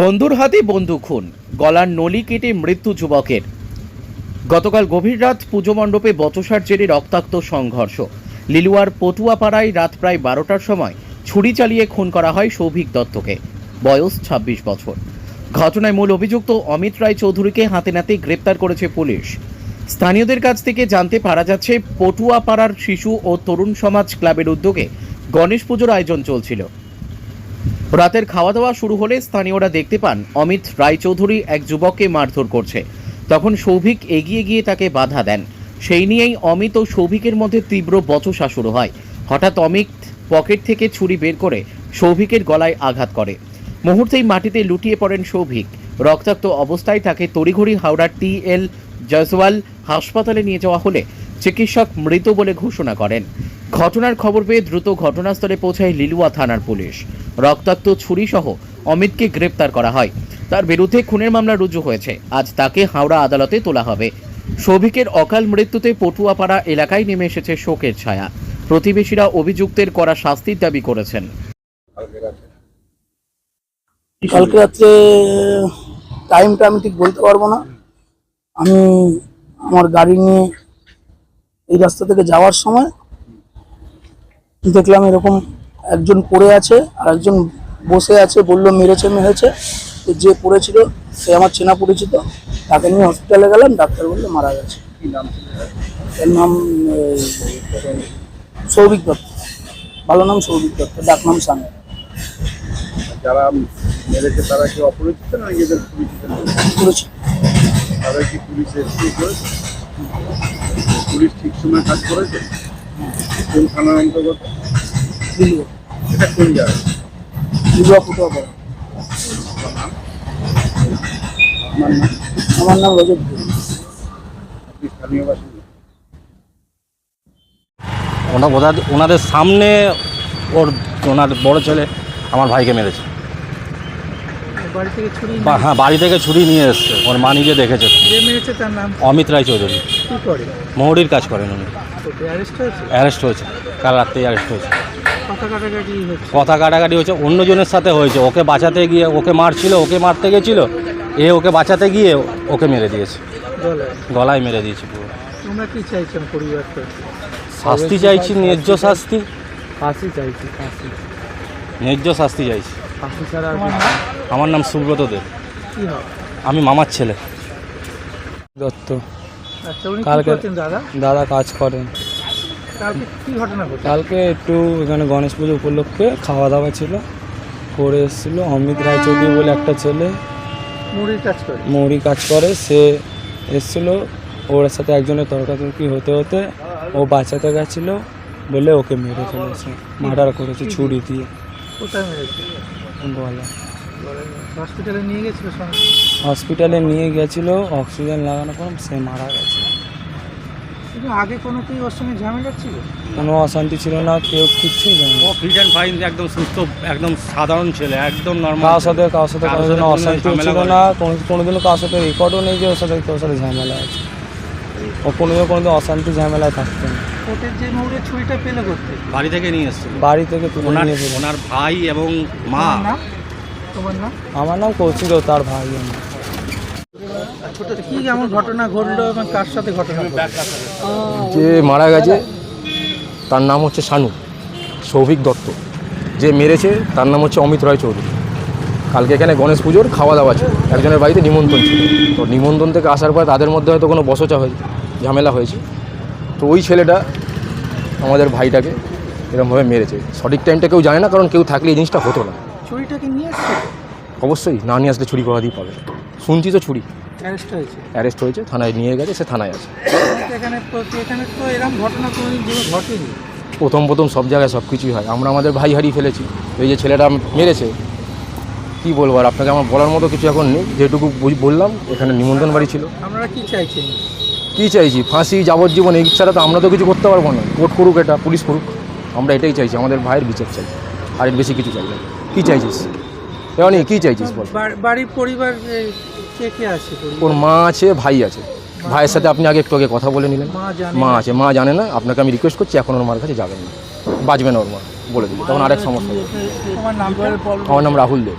বন্ধুর হাতে বন্ধু খুন, গলার নলি কেটে মৃত্যু যুবকের। গতকাল গভীর রাত পুজো মণ্ডপে বচসার জেরে রক্তাক্ত সংঘর্ষ। লিলুয়ার পটুয়াপাড়ায় রাত প্রায় বারোটার সময় ছুরি চালিয়ে খুন করা হয় সৌভিক দত্তকে, বয়স ২৬ বছর। ঘটনায় মূল অভিযুক্ত অমিত রায় চৌধুরীকে হাতে নাতে গ্রেপ্তার করেছে পুলিশ। স্থানীয়দের কাছ থেকে জানতে পারা যাচ্ছে, পটুয়াপাড়ার শিশু ও তরুণ সমাজ ক্লাবের উদ্যোগে গণেশ পুজোর আয়োজন চলছিল। রাতের খাওয়া দাওয়া শুরু হলে স্থানীয়রা দেখতে পান অমিত রায়চৌধুরী এক যুবককে মারধর করছে। তখন সৌভিক এগিয়ে গিয়ে তাকে বাধা দেন। সেই নিয়েই অমিত ও সৌভিকের মধ্যে তীব্র বচসা শুরু হয়। হঠাৎ অমিত পকেট থেকে ছুরি বের করে সৌভিকের গলায় আঘাত করে। মুহূর্তেই মাটিতে লুটিয়ে পড়েন সৌভিক। রক্তাক্ত অবস্থায় তাকে তড়িঘড়ি হাওড়ার টি এল জয়সওয়াল হাসপাতালে নিয়ে যাওয়া হলে চিকিৎসক মৃত বলে ঘোষণা করেন। ঘটনার খবর পেয়ে দ্রুত ঘটনাস্থলে পৌঁছায় লিলুয়া থানার পুলিশ। রক্তাক্ত ছুরিসহ অমিতকে গ্রেপ্তার করা হয়। তার বিরুদ্ধে খুনের মামলা রুজু হয়েছে। আজ তাকে হাওড়া আদালতে তোলা হবে। সৌভিকের অকাল মৃত্যুতে পটুয়াপাড়া এলাকায় নেমে এসেছে শোকের ছায়া। প্রতিবেশীরা অভিযুক্তের করা শাস্তির দাবি করেছেন। কালকে রাত্রে, টাইমটা আমি ঠিক বলতে পারব না। আমি আমার গাড়ি নিয়ে এই রাস্তা থেকে যাওয়ার সময় দেখলাম এরকম একজন পড়ে আছে আর একজন বসে আছে বলল মেরেছে মেরেছে। তো যে পড়েছিল সে আমার চেনা পরিচিত তাকে নিয়ে হসপিটালে গেলাম ডাক্তার বলল মারা গেছে। এর নাম সৌভিক দত্ত। ভালো নাম সৌভিক দত্ত ডাক নাম সামনে যারা মেরেছে তারা কি অপরিচিত না নিজেদের পরিচিত? তারা কি পুলিশে পুলিশ ঠিক সময় কাজ করেছে? কোন থানার অন্তর্গত এটা কোন জায়গা পড়া নাম আমার নাম রজত। আপনি স্থানীয় বাসিন্দা ওনা ওনাদের ওনাদের সামনে ওর ওনার বড় ছেলে আমার ভাইকে মেরেছে বাড়ি থেকে ছুরি বা- হ্যাঁ বাড়ি থেকে ছুরি নিয়ে এসছে। ওর মা নিজে দেখেছে। যে মেরেছে তার নাম? অমিত রায় চৌধুরী। কি করে? মৌরির কাজ করেন উনি। অ্যারেস্ট হয়েছে? অ্যারেস্ট হয়েছে। কাল রাত্রেই অ্যারেস্ট হয়েছে। কথা কাটাকাটি হচ্ছে কথা কাটাকাটি হয়েছে। অন্যজনের সাথে হয়েছে। ওকে বাঁচাতে গিয়ে ওকে মারছিল ওকে মারতে গেছিল এ ওকে বাঁচাতে গিয়ে ওকে মেরে দিয়েছে। গলায়? গলায় মেরে দিয়েছে পুরো। তোমরা কি চাইছেন পরিবারটা শাস্তি চাইছি ন্যায্য শাস্তি। ফাঁসি চাইছি ফাঁসি। ন্যায্য শাস্তি চাইছি। ফাঁসি ছাড়া আর কিছু আমার নাম সুব্রত দেব কি হয় আমি মামার ছেলে। দত্ত। আচ্ছা উনি কি কালকে- দাদা? দাদা কাজ করেন। কালকে কি ঘটনা ঘটে? কালকে একটু এখানে গণেশ পুজো উপলক্ষে খাওয়া দাওয়া ছিল। করে এসেছিল অমিত রায়চৌধুরী বলে একটা ছেলে। মুড়ির কাজ করে। মৌরি কাজ করে। সে এসেছিল। ওর সাথে একজনের তর্কাতর্কি হতে হতে ও বাঁচাতে গেছিল বলে ওকে মেরে ফেলেছে। মার্ডার করেছে ছুরি দিয়ে। কোথায় মেরেছে? বলে। হসপিটালে নিয়ে গেছিল হসপিটালে নিয়ে গেছিল অক্সিজেন লাগানোর পর সে মারা গেছে। কিন্তু আগে কোনো কি ওর সঙ্গে ঝামেলা ছিল? কোনো অশান্তি ছিল না কেউ কিচ্ছু জানে ও ফিট অ্যান্ড ফাইন একদম সুস্থ একদম সাধারণ ছেলে একদম নর্মাল কারোর সাথে কারোর সাথে কারোর সাথে অশান্তি ছিল না কোনো কোনোদিনও কারোর সাথে রেকর্ডও নেই যে ওর সাথে তোর সাথে ঝামেলা আছে। ও কোনোদিনও কোনোদিন অশান্তি ঝামেলায় থাকতো না। কোর্টের যে ছুরিটা পেলে করতে। বাড়ি থেকে নিয়ে এসেছিল। বাড়ি থেকে তুলে ওনার নিয়ে গেলো ওনার ভাই এবং মা। তোমার নাম? তোমার নাম? আমার নাম কৌশিক ও তার ভাই। আমি কি এমন ঘটনা ঘটলো এবং কার সাথে ঘটনা ঘটলো? যে মারা গেছে তার নাম হচ্ছে শানু সৌভিক দত্ত। যে মেরেছে তার নাম হচ্ছে অমিত রায় চৌধুরী। কালকে এখানে গণেশ পুজোর খাওয়া দাওয়া ছিল। একজনের বাড়িতে নিমন্ত্রণ ছিল। তো নিমন্ত্রণ থেকে আসার পর তাদের মধ্যে হয়তো কোনো বসচা হয়েছে ঝামেলা হয়েছে। তো ওই ছেলেটা আমাদের ভাইটাকে এরকমভাবে মেরেছে। সঠিক টাইমটা কেউ জানে না কারণ কেউ থাকলে এই জিনিসটা হতো না। ছুরিটাকে নিয়ে অবশ্যই না নিয়ে আসলে ছুরি করা দিয়ে পাবে। শুনছি তো ছুরি অ্যারেস্ট হয়েছে। অ্যারেস্ট হয়েছে থানায় নিয়ে গেছে সে থানায় আছে। এখানে তো- এখানে তো এরকম ঘটনা কোনোদিন ঘটেনি। প্রথম প্রথম সব জায়গায় সব কিছুই হয়। আমরা আমাদের ভাই হারিয়ে ফেলেছি। এই যে ছেলেটা মেরেছে কি বলব আর আপনাকে আমার বলার মতো কিছু এখন নেই। যেটুকু বুঝ- বললাম এখানে নিমন্ত্রণ বাড়ি ছিল। আপনারা কি চাইছেন? কি চাইছি? ফাঁসি যাবজ্জীবন এই ছাড়া তো আমরা তো কিছু করতে পারব না। কোর্ট করুক এটা পুলিশ করুক আমরা এটাই চাইছি আমাদের ভাইয়ের বিচার চাই। আর এর বেশি কিছু চাই না। কি চাইছিস? এমনি কী চাইছিস বল? বাড়ির পরিবার কে কে আছে? ওর মা আছে ভাই আছে। ভাইয়ের সাথে আপনি আগে একটু আগে কথা বলে নিলেন। মা জানে মা না। আছে মা জানে না আপনাকে আমি রিকোয়েস্ট করছি এখন ওর মার কাছে যাবেন না। বাঁচবে না ওর মা বলে দিবি। তখন আরেক সমস্যা হবে। তোমার নামটা আমার নাম রাহুল দেব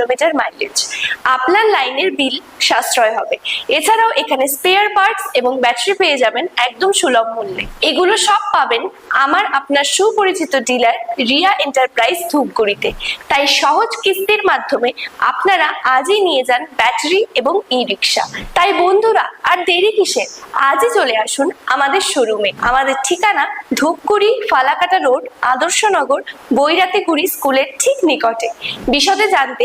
কিলোমিটার মাইলেজ আপনার লাইনের বিল সাশ্রয় হবে। এছাড়াও এখানে স্পেয়ার পার্টস এবং ব্যাটারি পেয়ে যাবেন একদম সুলভ মূল্যে। এগুলো সব পাবেন আমার আপনার সুপরিচিত ডিলার রিয়া এন্টারপ্রাইজ ধূপগুড়িতে। তাই সহজ কিস্তির মাধ্যমে আপনারা আজই নিয়ে যান ব্যাটারি এবং ই রিক্সা তাই বন্ধুরা, আর দেরি কিসের? আজই চলে আসুন আমাদের শোরুমে আমাদের ঠিকানা ধূপগুড়ি ফালাকাটা রোড আদর্শনগর বৈরাতিগুড়ি স্কুলের ঠিক নিকটে। বিশদে জানতে